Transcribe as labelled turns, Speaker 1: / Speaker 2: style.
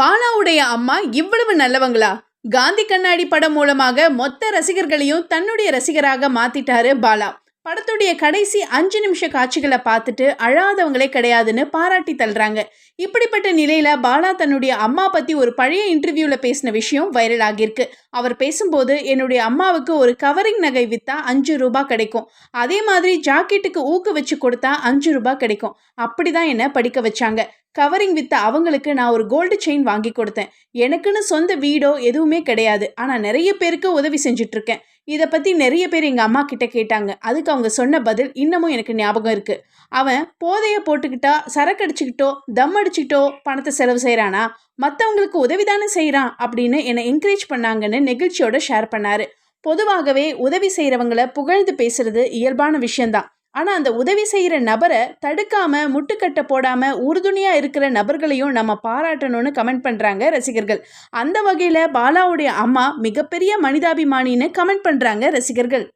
Speaker 1: பாலாவுடைய அம்மா இவ்வளவு நல்லவங்களா? காந்தி கண்ணாடி படம் மூலமாக மொத்த ரசிகர்களையும் தன்னுடைய ரசிகராக மாத்திட்டாரு பாலா. படத்துடைய கடைசி அஞ்சு நிமிஷ காட்சிகளை பார்த்துட்டு அழாதவங்களே கிடையாதுன்னு பாராட்டி தள்ளுறாங்க. இப்படிப்பட்ட நிலையில பாலா தன்னுடைய அம்மா பத்தி ஒரு பழைய இன்டர்வியூல பேசின விஷயம் வைரல் ஆகியிருக்கு. அவர் பேசும்போது என்னுடைய அம்மாவுக்கு ஒரு கவரிங் நகை வித்தா அஞ்சு ரூபாய் கிடைக்கும். அதே மாதிரி ஜாக்கெட்டுக்கு ஊக்கு வச்சு கொடுத்தா அஞ்சு ரூபாய் கிடைக்கும். அப்படிதான் என்ன படிக்க வச்சாங்க. கவரிங் வித்த அவங்களுக்கு நான் ஒரு கோல்டு செயின் வாங்கி கொடுத்தேன். எனக்குன்னு சொந்த வீடோ எதுவுமே கிடையாது. ஆனால் நிறைய பேருக்கு உதவி செஞ்சிட்ருக்கேன். இதை பற்றி நிறைய பேர் எங்கள் அம்மா கிட்ட கேட்டாங்க. அதுக்கு அவங்க சொன்ன பதில் இன்னமும் எனக்கு ஞாபகம் இருக்குது அவன் போதையை போட்டுக்கிட்டா சரக்கு அடிச்சுக்கிட்டோ தம் அடிச்சுக்கிட்டோ பணத்தை செலவு செய்கிறானா மற்றவங்களுக்கு உதவி தானே செய்கிறான் அப்படின்னு என்னை என்கரேஜ் பண்ணாங்கன்னு நெகிழ்ச்சியோட ஷேர் பண்ணார். பொதுவாகவே உதவி செய்கிறவங்கள புகழ்ந்து பேசுறது இயல்பான விஷயந்தான் ஆனால் அந்த உதவி செய்கிற நபரை தடுக்காமல் முட்டுக்கட்டை போடாமல் உறுதுணையாக இருக்கிற நபர்களையும் நம்ம பாராட்டணும்னு கமெண்ட் பண்ணுறாங்க ரசிகர்கள். அந்த வகையில் பாலாவுடைய அம்மா மிகப்பெரிய மனிதாபிமானின்னு கமெண்ட் பண்ணுறாங்க ரசிகர்கள்.